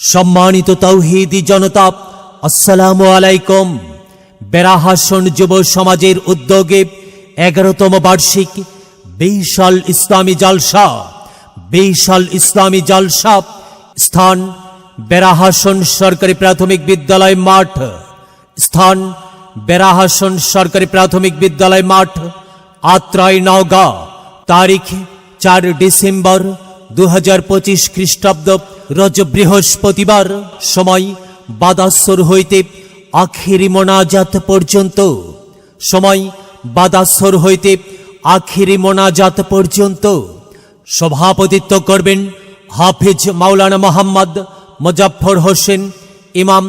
সম্মানিত তৌহিদি জনতা, আসসালামু আলাইকুম। বেরাহাসন যুব সমাজের উদ্যোগে এগারোতম বার্ষিক বিশাল ইসলামী জালসা, বিশাল ইসলামী জালসা স্থান বেরাহাসন সরকারি প্রাথমিক বিদ্যালয় মাঠ, স্থান বেরাহাসন সরকারি প্রাথমিক বিদ্যালয় মাঠ, আত্রাই নওগাঁ, তারিখ চার ডিসেম্বর দু হাজার পঁচিশ খ্রিস্টাব্দ রজ বৃহস্পতিবার সময় বাদাসর হইতে আখিরি মোনাজাত পর্যন্ত। সময় বাদাসর হইতে আখিরি মোনাজাত পর্যন্ত। সভাপতিত্ব করবেন হাফিজ মাওলানা মোহাম্মদ মুজাফর হোসেন, ইমাম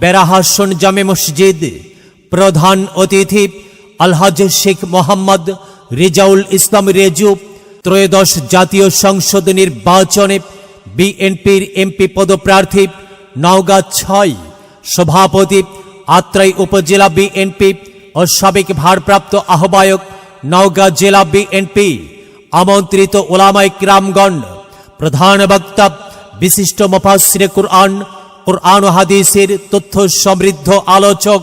বেরাহাসন জামে মসজিদ, প্রধান অতিথি আলহাজ শেখ মোহাম্মদ রেজাউল ইসলাম রেজু, ত্রয়োদশ জাতীয় সংসদ নির্বাচনে বিএনপির এমপি পদপ্রার্থী নওগাঁ ছয়, সভাপতি আত্রাই উপজেলা বিএনপি ও সাবেক ভারপ্রাপ্ত আহ্বায়ক নওগাঁ জেলা বিএনপি আমন্ত্রিত ওলামাই ক্রামগণ, প্রধান বক্তা বিশিষ্ট মুফাসসিরে কুরআন কুরআন হাদিসের তথ্য সমৃদ্ধ আলোচক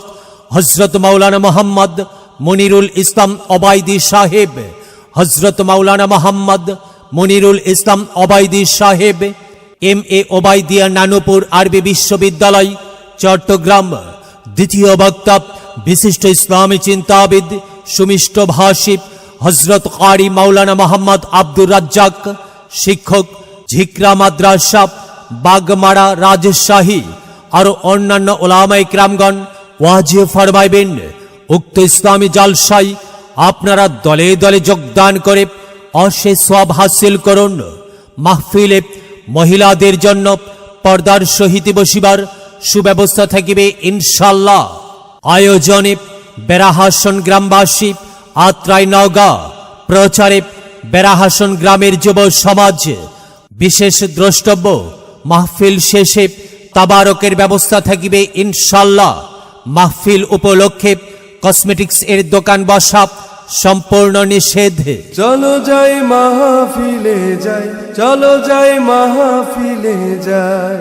হজরত মাওলানা মোহাম্মদ মনিরুল ইসলাম অবাইদি সাহেব হজরত মাওলানা মোহাম্মদ মনিরুল ইসলাম অবাইদি সাহেব এম এ ওবাইদিয়া নানুপুর আরবি বিশ্ববিদ্যালয়, চট্টগ্রাম। দ্বিতীয় বক্তা, বিশিষ্ট ইসলামী চিন্তাবিদ, সুমিষ্ট ভাষিব হজরত কারি মাওলানা মোহাম্মদ আব্দুর রাজ্জাক, শিক্ষক, ঝিকরা মাদ্রাসা, বাগমারা রাজশাহী, আরও অন্যান্য ওলামাই ক্রামগণ ওয়াজি ফরমাইবেন, উক্ত ইসলামী জালসাই আপনারা দলে দলে যোগদান করে অশেষ সব হাসিল করুন। মাহফিলে মহিলাদের জন্য পর্দার সহিত বসিবার সুব্যবস্থা থাকিবে ইনশাল্লাহ আয়োজনে বেরাহাসন গ্রামবাসী আত্রাই নওগাঁ, প্রচারে বেরাহাসন গ্রামের যুব সমাজ, বিশেষ দ্রষ্টব্য মাহফিল শেষে তাবারকের ব্যবস্থা থাকিবে ইনশাল্লাহ মাহফিল উপলক্ষে কসমেটিক্স এর দোকান বসা সম্পূর্ণ নিষেধ। চলো যাই মাহফিলে যাই, চলো যাই মাহফিলে যাই।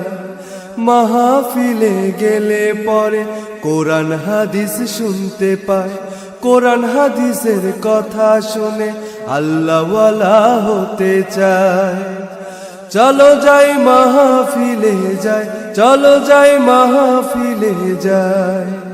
মাহফিলে গেলে পরে কোরআন হাদিস শুনতে পায়, কোরআন হাদিসের কথা শুনে আল্লাহওয়ালা হতে চায়। চলো যাই মাহফিলে যাই, চলো যাই মাহফিলে যাই।